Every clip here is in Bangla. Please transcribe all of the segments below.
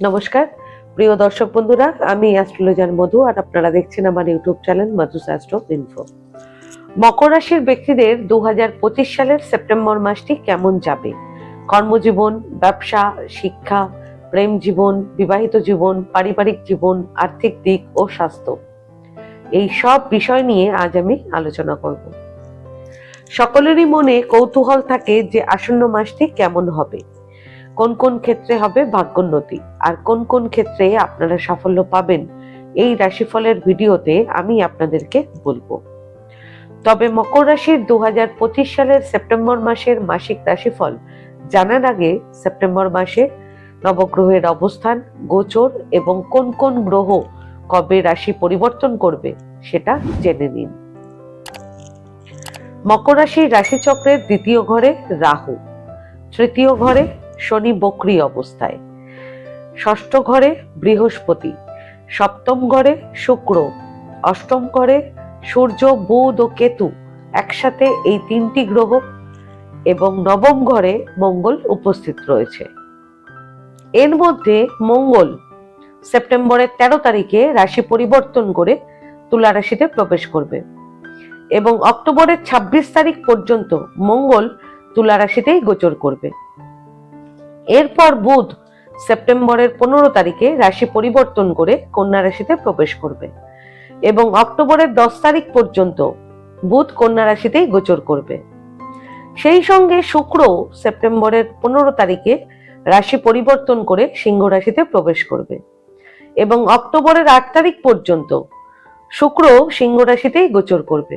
নমস্কার। প্রিয় দর্শক বন্ধুরা, আমি অ্যাস্ট্রোলজার মধু আর আপনারা দেখছেন আমার YouTube channel Madhus astro info. মকর রাশির ব্যক্তিদের দুহাজার পঁচিশ সালের সেপ্টেম্বর মাসটি কেমন যাবে? কর্মজীবন, ব্যবসা, শিক্ষা, প্রেম জীবন, বিবাহিত জীবন, পারিবারিক জীবন, আর্থিক দিক ও স্বাস্থ্য। এই সব বিষয় নিয়ে আজ আমি আলোচনা করব। সকলেরই মনে কৌতূহল থাকে যে আসন্ন মাসটি কেমন হবে। কোন কোন ক্ষেত্রে হবে ভাগ্যোন্নতি? আর কোন কোন ক্ষেত্রে আপনারা সাফল্য পাবেন? এই রাশিফলের ভিডিওতে আমি আপনাদেরকে বলব। তবে মকর রাশির দু সালের সেপ্টেম্বর মাসের মাসিক রাশিফল জানার আগে সেপ্টেম্বর মাসে নবগ্রহের অবস্থান, গোচর এবং কোন কোন গ্রহ কবে রাশি পরিবর্তন করবে সেটা জেনে নিন। মকর রাশির রাশিচক্রের দ্বিতীয় ঘরে রাহু, তৃতীয় ঘরে শনি বক্রি অবস্থায়। ষষ্ঠ ঘরে বৃহস্পতি, সপ্তম ঘরে শুক্র, অষ্টম ঘরে সূর্য, বুধ ও কেতু একসাথে এই তিনটি গ্রহ এবং নবম ঘরে মঙ্গল উপস্থিত রয়েছে। এর মধ্যে মঙ্গল সেপ্টেম্বরের তেরো তারিখে রাশি পরিবর্তন করে তুলা রাশিতে প্রবেশ করবে এবং অক্টোবরের ২৬ তারিখ পর্যন্ত মঙ্গল তুলা রাশিতেই গোচর করবে। এরপর বুধ সেপ্টেম্বরের পনেরো তারিখে রাশি পরিবর্তন করে কন্যা রাশিতে প্রবেশ করবে এবং অক্টোবরের দশ তারিখ পর্যন্ত বুধ কন্যা রাশিতেই গোচর করবে। সেই সঙ্গে শুক্র সেপ্টেম্বরের পনেরো তারিখে রাশি পরিবর্তন করে সিংহ রাশিতে প্রবেশ করবে এবং অক্টোবরের আট তারিখ পর্যন্ত শুক্র সিংহ রাশিতেই গোচর করবে।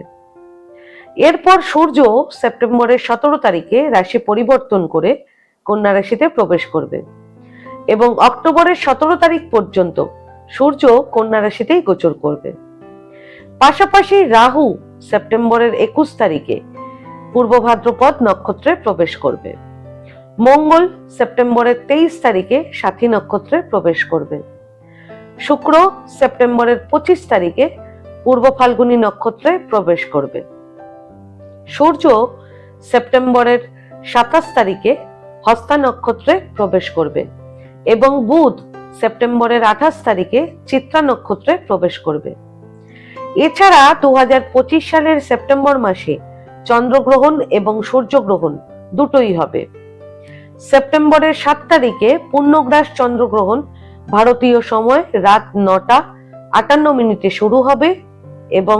এরপর সূর্য সেপ্টেম্বরের সতেরো তারিখে রাশি পরিবর্তন করে কন্যা রাশিতে প্রবেশ করবে। এবং অক্টোবরের সতেরো তারিখ পর্যন্ত সূর্য কন্যা রাশিতেই গোচর করবে। পাশাপাশি রাহু সেপ্টেম্বরের একুশ তারিখে পূর্ব ভাদ্রপদ নক্ষত্রে প্রবেশ করবে। মঙ্গল সেপ্টেম্বরের তেইশ তারিখে সাথী নক্ষত্রে প্রবেশ করবে। শুক্র সেপ্টেম্বরের পঁচিশ তারিখে পূর্ব ফাল্গুনী নক্ষত্রে প্রবেশ করবে। সূর্য সেপ্টেম্বরের সাতাশ তারিখে হস্তা নক্ষত্রে প্রবেশ করবে এবং বুধ সেপ্টেম্বরের আঠাশ তারিখে চিত্রা নক্ষত্রে প্রবেশ করবে। এছাড়া দুহাজার পঁচিশ সালের সেপ্টেম্বর মাসে চন্দ্রগ্রহণ এবং সূর্যগ্রহণ দুটোই হবে। সেপ্টেম্বরের সাত তারিখে পূর্ণগ্রাস চন্দ্রগ্রহণ ভারতীয় সময় রাত নটা আটান্ন মিনিটে শুরু হবে এবং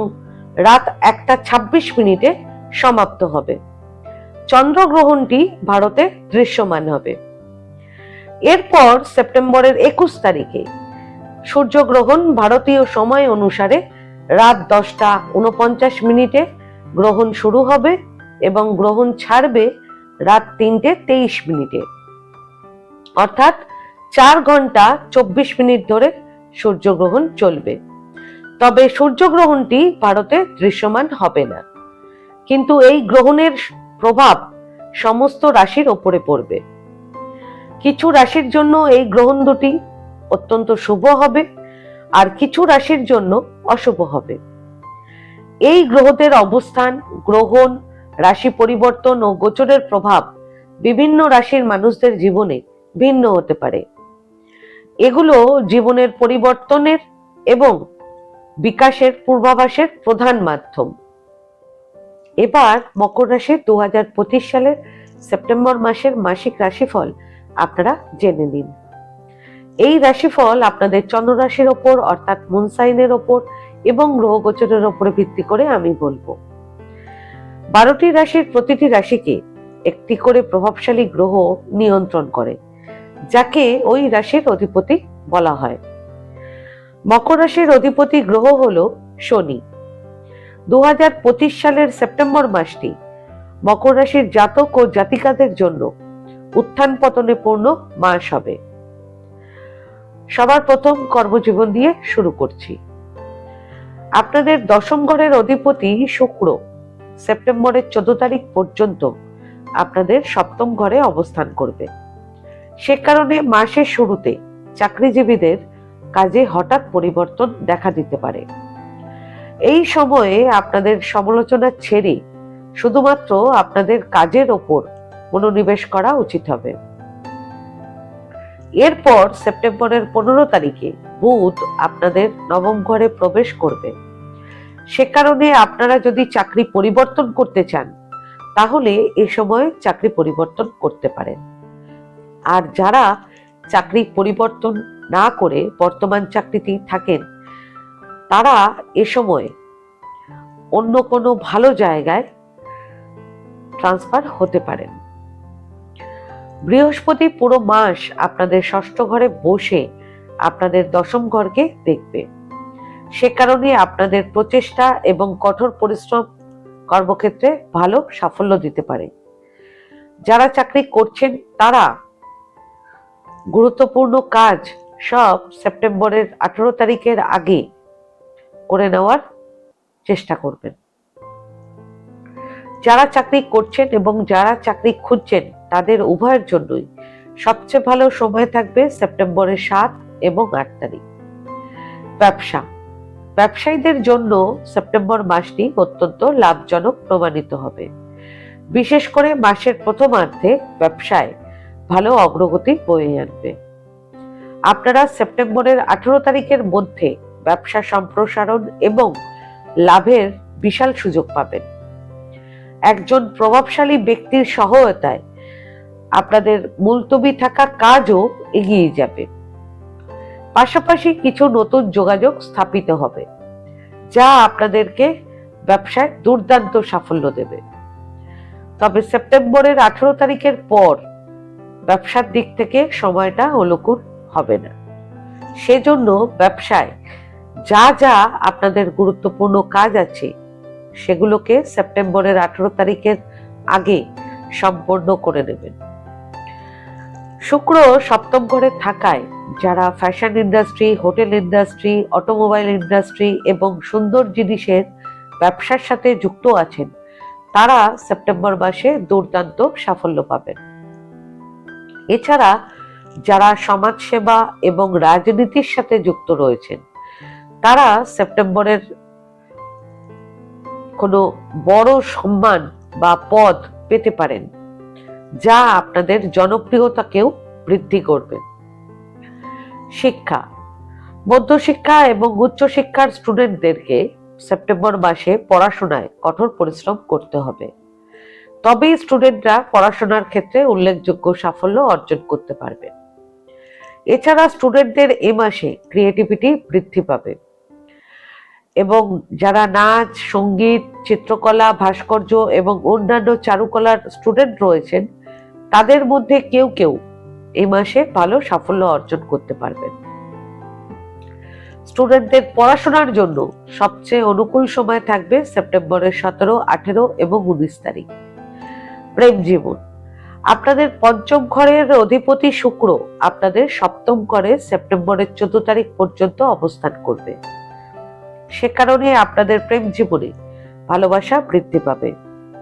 রাত একটা ছাব্বিশ মিনিটে সমাপ্ত হবে। চন্দ্রগ্রহণটি ভারতে দৃশ্যমান হবে। এরপর সেপ্টেম্বরের একুশ তারিখে সূর্যগ্রহণ ভারতীয় সময় অনুসারে রাত দশটা উনপঞ্চাশ মিনিটে গ্রহণ শুরু হবে এবং গ্রহণ ছাড়বে রাত তিনটে তেইশ মিনিটে। অর্থাৎ চার ঘণ্টা চব্বিশ মিনিট ধরে সূর্যগ্রহণ চলবে। তবে সূর্যগ্রহণটি ভারতে দৃশ্যমান হবে না। কিন্তু এই গ্রহণের প্রভাব সমস্ত রাশির ওপরে পড়বে। কিছু রাশির জন্য এই গ্রহণ দুটি অত্যন্ত শুভ হবে, আর কিছু রাশির জন্য অশুভ হবে। এই গ্রহদের অবস্থান, গ্রহণ, রাশি পরিবর্তন ও গোচরের প্রভাব বিভিন্ন রাশির মানুষদের জীবনে ভিন্ন হতে পারে। এগুলো জীবনের পরিবর্তনের এবং বিকাশের পূর্বাভাসের প্রধান মাধ্যম। এবার মকর রাশির দু হাজার পঁচিশ সালের সেপ্টেম্বর মাসের মাসিক রাশিফল আপনারা জেনে নিন। এই রাশিফল আপনাদের চন্দ্র রাশির ওপর, অর্থাৎ মুনসাইনের ওপর এবং গ্রহ গোচরের ওপরে ভিত্তি করে আমি বলব। বারোটি রাশির প্রতিটি রাশিকে একটি করে প্রভাবশালী গ্রহ নিয়ন্ত্রণ করে, যাকে ওই রাশির অধিপতি বলা হয়। মকর রাশির অধিপতি গ্রহ হল শনি। দু সালের সেপ্টেম্বর মাসটি মকর রাশির জাতক ও জাতিকাদের জন্য উত্থান পতনে পূর্ণ মাস হবে। সবার প্রথম কর্মজীবন দিয়ে শুরু করছি। আপনাদের দশম ঘরের অধিপতি শুক্র সেপ্টেম্বরের চোদ্দ তারিখ পর্যন্ত আপনাদের সপ্তম ঘরে অবস্থান করবে। সে কারণে মাসের শুরুতে চাকরিজীবীদের কাজে হঠাৎ পরিবর্তন দেখা দিতে পারে। এই সময়ে আপনাদের সমালোচনা ছেড়ে শুধুমাত্র আপনাদের কাজের ওপর মনোনিবেশ করা উচিত হবে। এরপর সেপ্টেম্বরের পনেরো তারিখে বুধ আপনাদের নবম ঘরে প্রবেশ করবে। সে কারণে আপনারা যদি চাকরি পরিবর্তন করতে চান, তাহলে এ সময় চাকরি পরিবর্তন করতে পারেন। আর যারা চাকরি পরিবর্তন না করে বর্তমান চাকরিতেই থাকেন তারা এ সময় অন্য কোনো ভালো জায়গায় ট্রান্সফার হতে পারেন। বৃহস্পতি পুরো মাস আপনাদের ষষ্ঠ ঘরে বসে আপনাদের দশম ঘরকে দেখবে। সে কারণে আপনাদের প্রচেষ্টা এবং কঠোর পরিশ্রম কর্মক্ষেত্রে ভালো সাফল্য দিতে পারে। যারা চাকরি করছেন তারা গুরুত্বপূর্ণ কাজ সব সেপ্টেম্বরের আঠেরো তারিখের আগে করে নেওয়ার চেষ্টা করবেন। যারা চাকরি করছেন এবং যারা চাকরি খুঁজছেন, তাদের উভয়ের জন্যই সবচেয়ে ভালো সময় থাকবে সেপ্টেম্বরের সাত এবং আট তারিখ। ব্যবসা। ব্যবসায়ীদের জন্য সেপ্টেম্বর মাসটি অত্যন্ত লাভজনক প্রমাণিত হবে। বিশেষ করে মাসের প্রথমার্ধে ব্যবসায় ভালো অগ্রগতি বয়ে আনবে। আপনারা সেপ্টেম্বরের আঠেরো তারিখের মধ্যে ব্যবসা সম্প্রসারণ এবং লাভের বিশাল সুযোগ পাবেন। একজন প্রভাবশালী ব্যক্তির সহায়তায় আপনাদের মুলতবি থাকা কাজও এগিয়ে যাবে। পাশাপাশি কিছু নতুন যোগাযোগ স্থাপিত হবে, যা আপনাদেরকে ব্যবসায় দুর্দান্ত সাফল্য দেবে। তবে সেপ্টেম্বরের আঠেরো তারিখের পর ব্যবসার দিক থেকে সময়টা অনুকূল হবে না। সেজন্য ব্যবসায় যা যা আপনাদের গুরুত্বপূর্ণ কাজ আছে, সেগুলোকে সেপ্টেম্বরের আঠেরো তারিখের আগে সম্পন্ন করে নেবেন। শুক্র সপ্তম ঘরে থাকায় যারা fashion industry hotel industry automobile industry এবং সুন্দর জিনিসের ব্যবসার সাথে যুক্ত আছেন, তারা সেপ্টেম্বর মাসে দুর্দান্ত সাফল্য পাবেন। এছাড়া যারা সমাজসেবা এবং রাজনীতির সাথে যুক্ত রয়েছেন তারা সেপ্টেম্বরের কোনো বড় সম্মান বা পদ পেতে পারেন, যা আপনাদের জনপ্রিয়তাকেও বৃদ্ধি করবে। শিক্ষা, মধ্যশিক্ষা এবং উচ্চশিক্ষার স্টুডেন্টদেরকে সেপ্টেম্বর মাসে পড়াশোনায় কঠোর পরিশ্রম করতে হবে। তবেই স্টুডেন্টরা পড়াশোনার ক্ষেত্রে উল্লেখযোগ্য সাফল্য অর্জন করতে পারবে। এছাড়া স্টুডেন্টদের এ মাসে ক্রিয়েটিভিটি বৃদ্ধি পাবে। এবং যারা নাচ, সংগীত, চিত্রকলা, ভাস্কর্য এবং অন্যান্য চারুকলার স্টুডেন্ট রয়েছেন, তাদের মধ্যে কেউ কেউ এই মাসে ভালো সাফল্য অর্জন করতে পারবেন। স্টুডেন্টদের পড়াশোনার জন্য সবচেয়ে অনুকূল সময় থাকবে সেপ্টেম্বরের সতেরো, আঠেরো এবং উনিশ তারিখ। প্রেম জীবন। আপনাদের পঞ্চম ঘরের অধিপতি শুক্র আপনাদের সপ্তম ঘরে সেপ্টেম্বরের চোদ্দ তারিখ পর্যন্ত অবস্থান করবে। সে কারণে আপনাদের প্রেম জীবনে ভালোবাসা বৃদ্ধি পাবে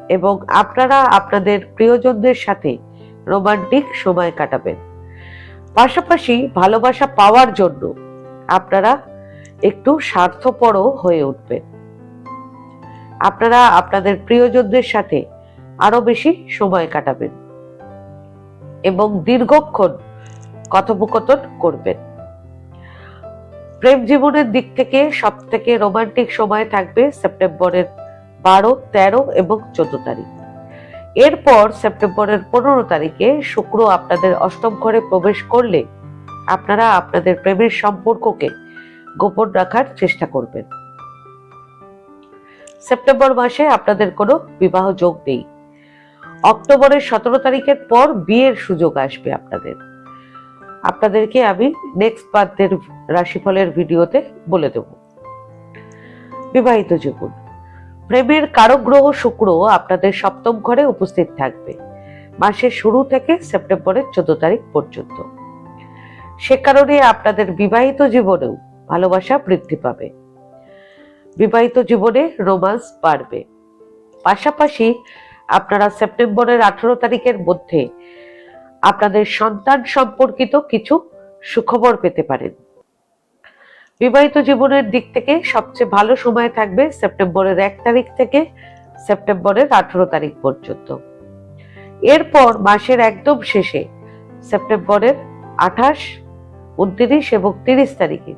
এবং আপনারা আপনাদের প্রিয়জনদের সাথে রোমান্টিক সময় কাটাবেন। পাশাপাশি ভালোবাসা পাওয়ার জন্য আপনারা একটু স্বার্থপরও হয়ে উঠবেন। আপনারা আপনাদের প্রিয়জনদের সাথে আরও বেশি সময় কাটাবেন এবং দীর্ঘক্ষণ কথোপকথন করবেন। প্রেম জীবনের দিক থেকে সব থেকে রোমান্টিক সময় থাকবে সেপ্টেম্বরের বারো, তেরো এবং চোদ্দ তারিখ। এরপর সেপ্টেম্বরের পনেরো তারিখে শুক্র আপনাদের অষ্টম ঘরে প্রবেশ করলে আপনারা আপনাদের প্রেমের সম্পর্ককে গোপন রাখার চেষ্টা করবেন। সেপ্টেম্বর মাসে আপনাদের কোনো বিবাহ যোগ নেই। অক্টোবরের সতেরো তারিখের পর বিয়ের সুযোগ আসবে আপনাদের। আপনাদেরকে আমি নেক্সট বার্থের রাশিফলের ভিডিওতে বলে দেব। বিবাহিত জীবন। প্রেমের কারক গ্রহ শুক্র আপনাদের সপ্তম ঘরে উপস্থিত থাকবে, মাসের শুরু থেকে সেপ্টেম্বরের চোদ্দ তারিখ পর্যন্ত। সে কারণে আপনাদের বিবাহিত জীবনেও ভালোবাসা বৃদ্ধি পাবে। বিবাহিত জীবনে রোমান্স বাড়বে। পাশাপাশি আপনারা সেপ্টেম্বরের আঠারো তারিখের মধ্যে আপনাদের সন্তান সম্পর্কিত কিছু সুখবর পেতে পারেন। বিবাহিত জীবনের দিক থেকে সবচেয়ে ভালো সময় থাকবে সেপ্টেম্বরের এক তারিখ থেকে সেপ্টেম্বরের আঠারো তারিখ পর্যন্ত। এরপর মাসের একদম শেষে সেপ্টেম্বরের আঠাশ, উনত্রিশ এবং তিরিশ তারিখে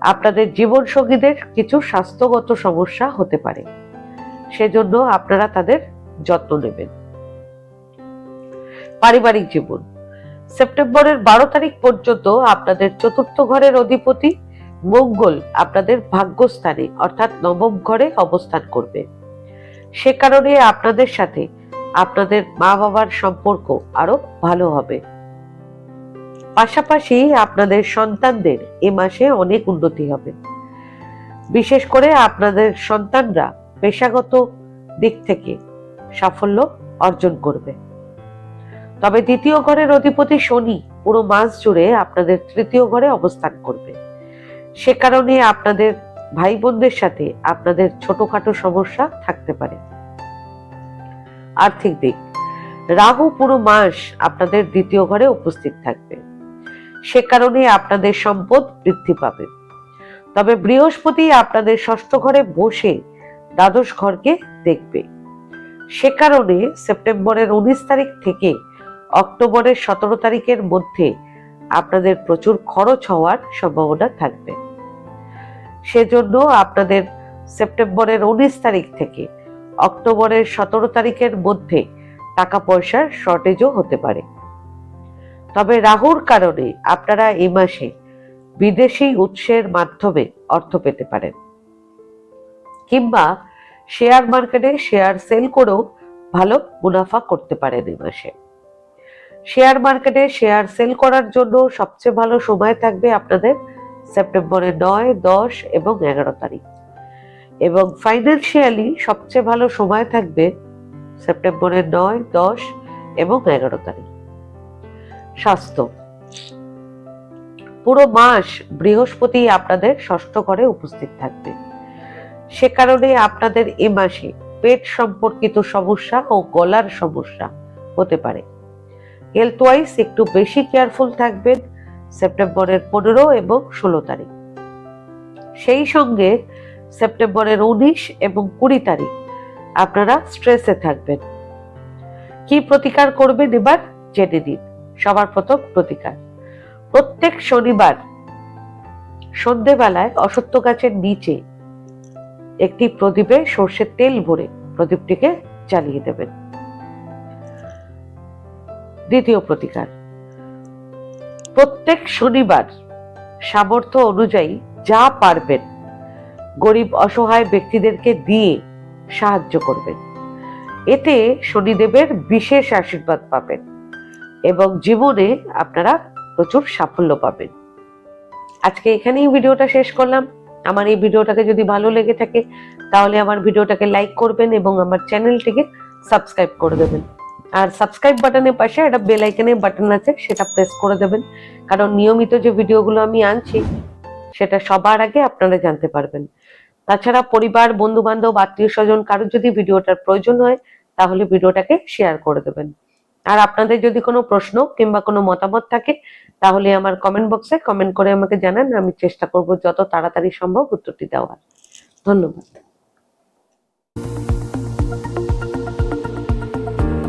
আপনাদের জীবন সঙ্গীদের কিছু স্বাস্থ্যগত সমস্যা হতে পারে। সেজন্য আপনারা তাদের যত্ন নেবেন। পারিবারিক জীবন। সেপ্টেম্বরের বারো তারিখ পর্যন্ত আপনাদের চতুর্থ ঘরের অধিপতি মঙ্গল আপনাদের ভাগ্যস্থানে, অর্থাৎ নবম ঘরে অবস্থান করবে। সে কারণে আপনাদের সাথে আপনাদের মা বাবার সম্পর্ক আরও ভালো হবে। পাশাপাশি আপনাদের সন্তানদের এ মাসে অনেক উন্নতি হবে। বিশেষ করে আপনাদের সন্তানরা পেশাগত দিক থেকে সাফল্য অর্জন করবে। তবে দ্বিতীয় ঘরের অধিপতি শনি পুরো মাস জুড়ে আপনাদের তৃতীয় ঘরে অবস্থান করবে। সে কারণে আপনাদের ভাই বোনদের সাথে আপনাদের ছোটখাটো সমস্যা থাকতে পারে। আর্থিক দিক, রাহু পুরো মাস আপনাদের দ্বিতীয় ঘরে উপস্থিত থাকবে। সে কারণে আপনাদের সম্পদ বৃদ্ধি পাবে। তবে বৃহস্পতি আপনাদের ষষ্ঠ ঘরে বসে দ্বাদশ ঘরকে দেখবে। সে কারণে সেপ্টেম্বরের উনিশ তারিখ থেকে অক্টোবরের সতেরো তারিখের মধ্যে আপনাদের প্রচুর খরচ হওয়ার সম্ভাবনা থাকবে। সেজন্য আপনাদের সেপ্টেম্বরের উনিশ তারিখ থেকে অক্টোবরের সতেরো তারিখের মধ্যে টাকা পয়সার শর্টেজও হতে পারে। তবে রাহুর কারণে আপনারা এই মাসে বিদেশি উৎসের মাধ্যমে অর্থ পেতে পারেন। কিংবা শেয়ার মার্কেটে শেয়ার সেল করেও ভালো মুনাফা করতে পারেন এই মাসে। শেয়ার মার্কেটে শেয়ার সেল করার জন্য সবচেয়ে ভালো সময় থাকবে আপনাদের সেপ্টেম্বরের নয়, দশ এবং এগারো তারিখ। এবং ফাইন্যান্সিয়ালি সবচেয়ে ভালো সময় থাকবে সেপ্টেম্বরের নয়, দশ এবং এগারো তারিখ। স্বাস্থ্য। পুরো মাস বৃহস্পতি আপনাদের ষষ্ঠ ঘরে উপস্থিত থাকবে। সে কারণে আপনাদের এ মাসে পেট সম্পর্কিত সমস্যা ও গলার সমস্যা হতে পারে। হেলথ ওয়াইজ একটু বেশি কেয়ারফুল থাকবেন সেপ্টেম্বরের পনেরো এবং ষোলো তারিখ। সেই সঙ্গে সেপ্টেম্বরের উনিশ এবং কুড়ি তারিখ আপনারা স্ট্রেসে থাকবেন। কি প্রতিকার করবেন এবার? জেনে নিন। সবার প্রথম প্রতিকার। প্রত্যেক শনিবার সন্ধেবেলায় অসত্য গাছের নিচে একটি প্রদীপে সর্ষের তেল ভরে প্রদীপটিকে জ্বালিয়ে দেবেন। দ্বিতীয় প্রতিকার। প্রত্যেক শনিবার সামর্থ্য অনুযায়ী যা পারবেন, গরিব অসহায় ব্যক্তিদেরকে দিয়ে সাহায্য করবেন। এতে শনিদেবের বিশেষ আশীর্বাদ পাবেন এবং জীবনে আপনারা প্রচুর সাফল্য পাবেন। আজকে এখানেই ভিডিওটা শেষ করলাম। আমার এই ভিডিওটাকে যদি ভালো লেগে থাকে, তাহলে আমার ভিডিওটাকে লাইক করবেন এবং আমার চ্যানেলটিকে সাবস্ক্রাইব করে দেবেন। আর সাবস্ক্রাইব বাটনের পাশে একটা বেল আইকনের বাটন আছে, সেটা প্রেস করে দেবেন। কারণ নিয়মিত যে ভিডিওগুলো আমি আনছি, সেটা সবার আগে আপনারা জানতে পারবেন। তাছাড়া পরিবার বন্ধু বান্ধব আত্মীয় স্বজন কারোর যদি ভিডিওটার প্রয়োজন হয়, তাহলে ভিডিওটাকে শেয়ার করে দেবেন। আর আপনাদের যদি কোনো প্রশ্ন কিংবা কোনো মতামত থাকে, তাহলে আমার কমেন্ট বক্সে কমেন্ট করে আমাকে জানান, আমি চেষ্টা করব যত তাড়াতাড়ি সম্ভব উত্তরটি দেওয়ার। ধন্যবাদ।